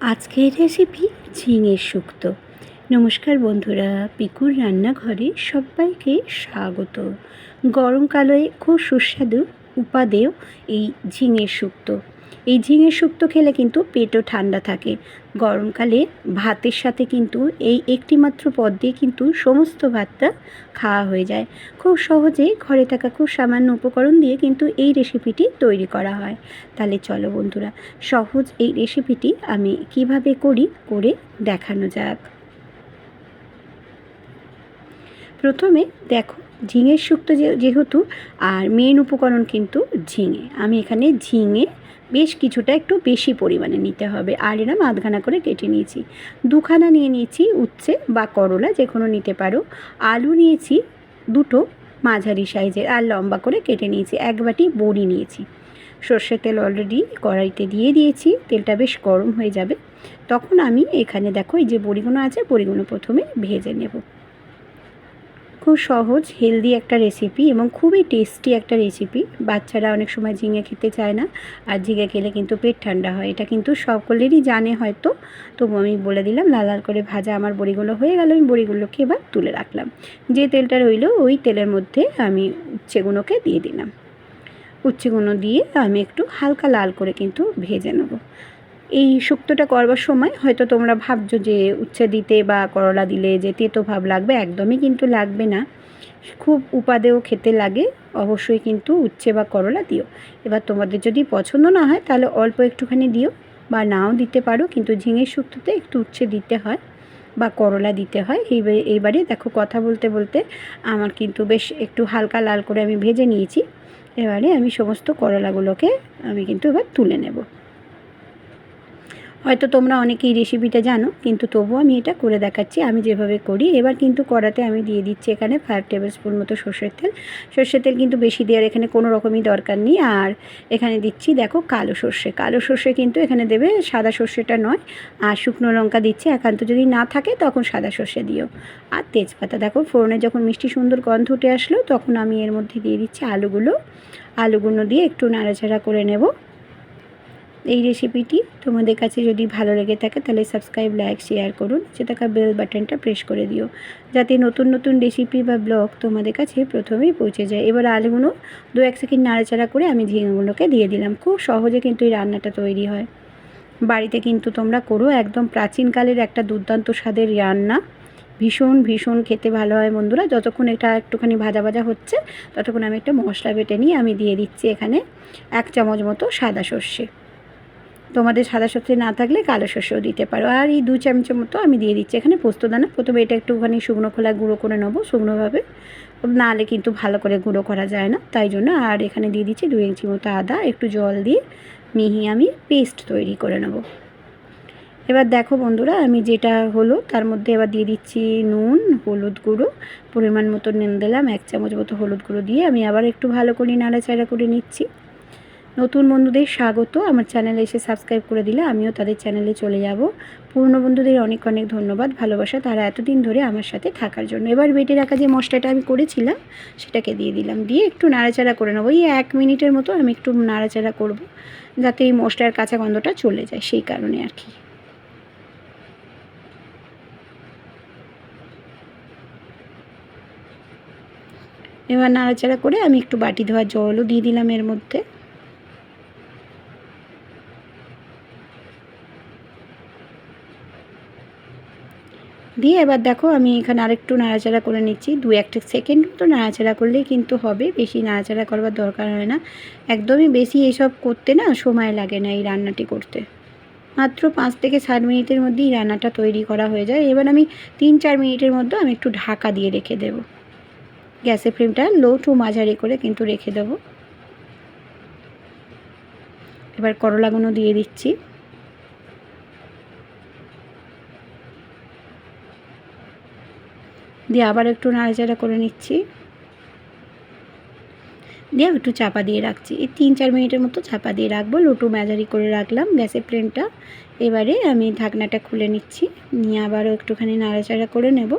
আজকের রেসিপি ঝিঙের শুক্ত। নমস্কার বন্ধুরা, পিকুর রান্নাঘরে সবাইকে স্বাগত। গরমকালে খুব সুস্বাদু উপাদেয় এই ঝিঙের শুক্তো। এই ঝিঙে শুক্তো খেলে কিন্তু পেটও ঠান্ডা থাকে। গরমকালে ভাতের সাথে কিন্তু এই একটিমাত্র পদ দিয়ে কিন্তু সমস্ত ভাতটা খাওয়া হয়ে যায়। খুব সহজে ঘরে থাকা খুব সামান্য উপকরণ দিয়ে কিন্তু এই রেসিপিটি তৈরি করা হয়। তাহলে চলো বন্ধুরা, সহজ এই রেসিপিটি আমি কীভাবে করি করে দেখানো যাক। প্রথমে দেখো, ঝিঙের শুক্তো যেহেতু আর মেন উপকরণ কিন্তু ঝিঙে। আমি এখানে ঝিঙে বেশ কিছুটা একটু বেশি পরিমাণে নিতে হবে। আর এরম আধখানা করে কেটে নিয়েছি। দুখানা নিয়ে নিয়েছি উচ্ছে বা করলা, যে কোনো নিতে পারো। আলু নিয়েছি দুটো মাঝারি সাইজের, আর লম্বা করে কেটে নিয়েছি। এক বাটি বড়ি নিয়েছি। সর্ষের তেল অলরেডি কড়াইতে দিয়ে দিয়েছি। তেলটা বেশ গরম হয়ে যাবে। তখন আমি এখানে দেখো, এই যে বড়িগুলো আছে, বড়িগুলো প্রথমে ভেজে নেব। খুব সহজ হেলদি একটা রেসিপি এবং খুবই টেস্টি একটা রেসিপি বাচ্চারা অনেক সময় ঝিঙে খেতে চায় না, আর ঝিঙে খেলে কিন্তু পেট ঠান্ডা হয়। এটা কিন্তু সকলেরই জানে হয়তো। তবু আমি বলে দিলাম, লাল লাল করে ভাজা আমার বড়িগুলো হয়ে গেল, আমি বড়িগুলোকে এবার তুলে রাখলাম। যে তেলটা রইল, ওই তেলের মধ্যে আমি উচ্ছেগুলোকে দিয়ে দিলাম। উচ্ছেগুলো দিয়ে আমি একটু হালকা লাল করে কিন্তু ভেজে নেব। এই শুক্তোটা করবার সময় হয়তো তোমরা ভাবছ যে উচ্ছে দিতে বা করলা দিলে যে তেতো ভাব লাগবে, একদমই কিন্তু লাগবে না। খুব উপাদেয় খেতে লাগে, অবশ্যই কিন্তু উচ্ছে বা করলা দিও। এবার তোমাদের যদি পছন্দ না হয়, তাহলে অল্প একটুখানি দিও বা নাও দিতে পারো, কিন্তু ঝিঙের শুক্তোতে একটু উচ্ছে দিতে হয় বা করলা দিতে হয়। এইবারে এইবারে দেখো কথা বলতে বলতে আমার কিন্তু বেশ একটু হালকা লাল করে আমি ভেজে নিয়েছি। এবারে আমি সমস্ত করলাগুলোকে আমি কিন্তু এবার তুলে নেব। হয়তো তোমরা অনেকেই রেসিপিটা জানো, কিন্তু তবুও আমি এটা করে দেখাচ্ছি। আমি যেভাবে করি, এবার কিন্তু কড়াতে আমি দিয়ে দিচ্ছি এখানে ফাইভ টেবিল স্পুন মতো সর্ষের তেল। সর্ষের তেল কিন্তু বেশি দেওয়ার এখানে কোনো রকমই দরকার নেই। আর এখানে দিচ্ছি, দেখো, কালো সর্ষে। কালো সর্ষে কিন্তু এখানে দেবে সাদা সর্ষেটা নয়। আর শুকনো লঙ্কা দিচ্ছি, একান্ত যদি না থাকে তখন সাদা সর্ষে দিও। আর তেজপাতা, দেখো, ফোড়নে যখন মিষ্টি সুন্দর গন্ধ উঠে আসলো, তখন আমি এর মধ্যে দিয়ে দিচ্ছি আলুগুলো। আলুগুলো দিয়ে একটু নাড়াচাড়া করে নেব। এই রেসিপিটি তোমাদের কাছে যদি ভালো লেগে থাকে, তাহলে সাবস্ক্রাইব লাইক শেয়ার করুন। সে থাকা বেল বাটনটা প্রেস করে দিও। যাতে নতুন নতুন রেসিপি বা ব্লগ তোমাদের কাছে প্রথমেই পৌঁছে যায়। এবার আলুগুলো দু এক সেকেন্ড নাড়াচাড়া করে আমি ঝিঙেগুলোকে দিয়ে দিলাম। খুব সহজে কিন্তু এই রান্নাটা তৈরি হয়। বাড়িতে কিন্তু তোমরা করো, একদম প্রাচীনকালের একটা দুর্দান্ত স্বাদের রান্না। ভীষণ ভীষণ খেতে ভালো হয় বন্ধুরা। যতক্ষণ এটা একটুখানি ভাজা ভাজা হচ্ছে, ততক্ষণ আমি একটা মশলা বেটে নিয়ে আমি দিয়ে দিচ্ছি এখানে এক চামচ মতো সাদা সর্ষে। তোমাদের সাদা সর্ষে না থাকলে কালো সর্ষেও দিতে পারো। আর এই দু চামচের মতো আমি দিয়ে দিচ্ছি এখানে পোস্তদানা প্রথমে এটা একটুখানি শুকনো খোলা গুঁড়ো করে নেব শুকনোভাবে। নাহলে কিন্তু ভালো করে গুঁড়ো করা যায় না, তাই জন্য। আর এখানে দিয়ে দিচ্ছি দু ইঞ্চি মতো আদা, একটু জল দিয়ে মিহি আমি পেস্ট তৈরি করে নেব। এবার দেখো বন্ধুরা, আমি যেটা হলো তার মধ্যে এবার দিয়ে দিচ্ছি নুন, হলুদ গুঁড়ো। পরিমাণ মতো নুন দিলাম, এক চামচ মতো হলুদ গুঁড়ো দিয়ে আমি আবার একটু ভালো করে নাড়াচাড়া করে নিচ্ছি। নতুন বন্ধুদের স্বাগত। আমার চ্যানেলে এসে সাবস্ক্রাইব করে দিলে আমিও তাদের চ্যানেলে চলে যাব। পুরনো বন্ধুদের অনেক অনেক ধন্যবাদ, ভালোবাসা। তারা এতদিন ধরে আমার সাথে থাকার জন্য। এবার বেটে রাখা যে মশলাটা আমি করেছিলাম, সেটাকে দিয়ে দিলাম। দিয়ে একটু নাড়াচাড়া করে নেব। এই এক মিনিটের মতো আমি একটু নাড়াচাড়া করব, যাতে এই মশলার কাঁচা গন্ধটা চলে যায়, সেই কারণে আর কি। এবার নাড়াচাড়া করে আমি একটু বাটি ধোয়া জলও দিয়ে দিলাম এর মধ্যে। দিয়ে এবার দেখো আমি এখানে আরেকটু নাড়াচাড়া করে নিচ্ছি। দু একটা সেকেন্ড মতো নাড়াচাড়া করলেই কিন্তু হবে, বেশি নাড়াচাড়া করবার দরকার হয় না। একদমই বেশি এসব করতে না সময় লাগে না এই রান্নাটি করতে। মাত্র পাঁচ থেকে সাত মিনিটের মধ্যেই রান্নাটা তৈরি করা হয়ে যায়। এবার আমি তিন চার মিনিটের মধ্যে আমি একটু ঢাকা দিয়ে রেখে দেব। গ্যাসের ফ্লেমটা লো টু মাঝারি করে কিন্তু রেখে দেবো। এবার করলাগুলো দিয়ে দিচ্ছি। দিয়ে আবার একটু নাড়াচাড়া করে নিচ্ছি। দিয়ে একটু চাপা দিয়ে রাখছি। এই তিন চার মিনিটের মতো চাপা দিয়ে রাখব। লুটু ম্যাজারি করে রাখলাম গ্যাসের প্লেনটা এবারে আমি ঢাকনাটা খুলে নিচ্ছি। নিয়ে আবারও একটুখানি নাড়াচাড়া করে নেব।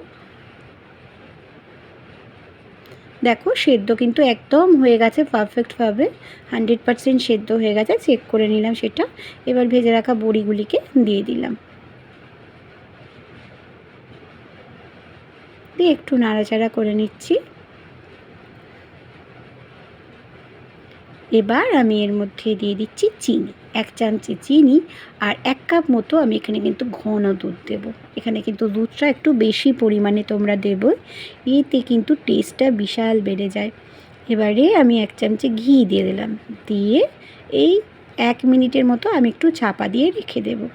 দেখো সেদ্ধ কিন্তু একদম হয়ে গেছে পারফেক্টভাবে। হান্ড্রেড পারসেন্ট সেদ্ধ হয়ে গেছে। চেক করে নিলাম সেটা। এবার ভেজে রাখা বড়িগুলিকে দিয়ে দিলাম। দিয়ে একটু নাড়াচাড়া করে নিচ্ছি। এবার আমি এর মধ্যে দিয়ে দিচ্ছি চিনি, এক চামচে চিনি আর এক কাপ মতো আমি এখানে কিন্তু ঘন দুধ দেব। এখানে কিন্তু দুধটা একটু বেশি পরিমাণে তোমরা দেব, এতে কিন্তু টেস্টটা বিশাল বেড়ে যায়। এবারে আমি এক চামচে ঘি দিয়ে দিলাম, দিয়ে এই এক মিনিটের মতো আমি একটু চাপা দিয়ে রেখে দেবো।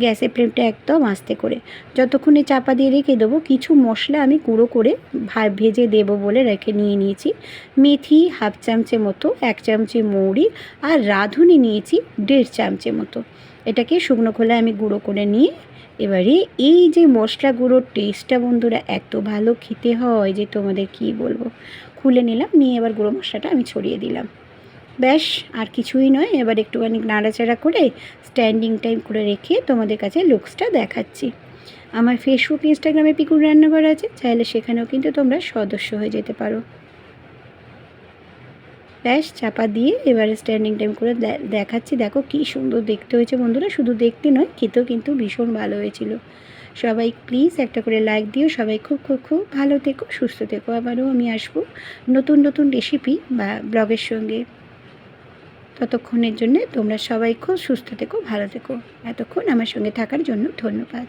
গ্যাসের ফ্লেমটা একদম আস্তে করে। যতক্ষণে চাপা দিয়ে রেখে দেবো, কিছু মশলা আমি গুঁড়ো করে ভেজে দেব বলে রেখে নিয়ে নিয়েছি। মেথি হাফ চামচে মতো, এক চামচে মৌরি আর রাঁধুনি নিয়েছি দেড় চামচে মতো। এটাকে শুকনো খোলায় আমি গুঁড়ো করে নিয়ে এবারে এই যে মশলা গুঁড়োর টেস্টটা বন্ধুরা, এত ভালো খেতে হয় যে তোমাদের কি বলব? খুলে নিলাম, নিয়ে এবার গুঁড়ো মশলাটা আমি ছড়িয়ে দিলাম। ব্যাস, আর কিছুই নয়। এবার একটুখানি নাড়াচাড়া করে স্ট্যান্ডিং টাইম করে রেখে তোমাদের কাছে লুকসটা দেখাচ্ছি। আমার ফেসবুক ইনস্টাগ্রামে পিকুর রান্নাঘর আছে, চাইলে সেখানেও কিন্তু তোমরা সদস্য হয়ে যেতে পারো। ব্যাস, চাপা দিয়ে এবারে স্ট্যান্ডিং টাইম করে দেখাচ্ছি। দেখো কি সুন্দর দেখতে হয়েছে বন্ধুরা। শুধু দেখতে নয়, খেতেও কিন্তু ভীষণ ভালো হয়েছিল। সবাই প্লিজ একটা করে লাইক দিও। সবাই খুব খুব খুব ভালো থেকো, সুস্থ থেকো। আবারও আমি আসব নতুন নতুন রেসিপি বা ব্লগের সঙ্গে। ততক্ষণের জন্য তোমরা সবাই খুব সুস্থ থেকো, ভালো থেকো। এতক্ষণ আমার সঙ্গে থাকার জন্য ধন্যবাদ।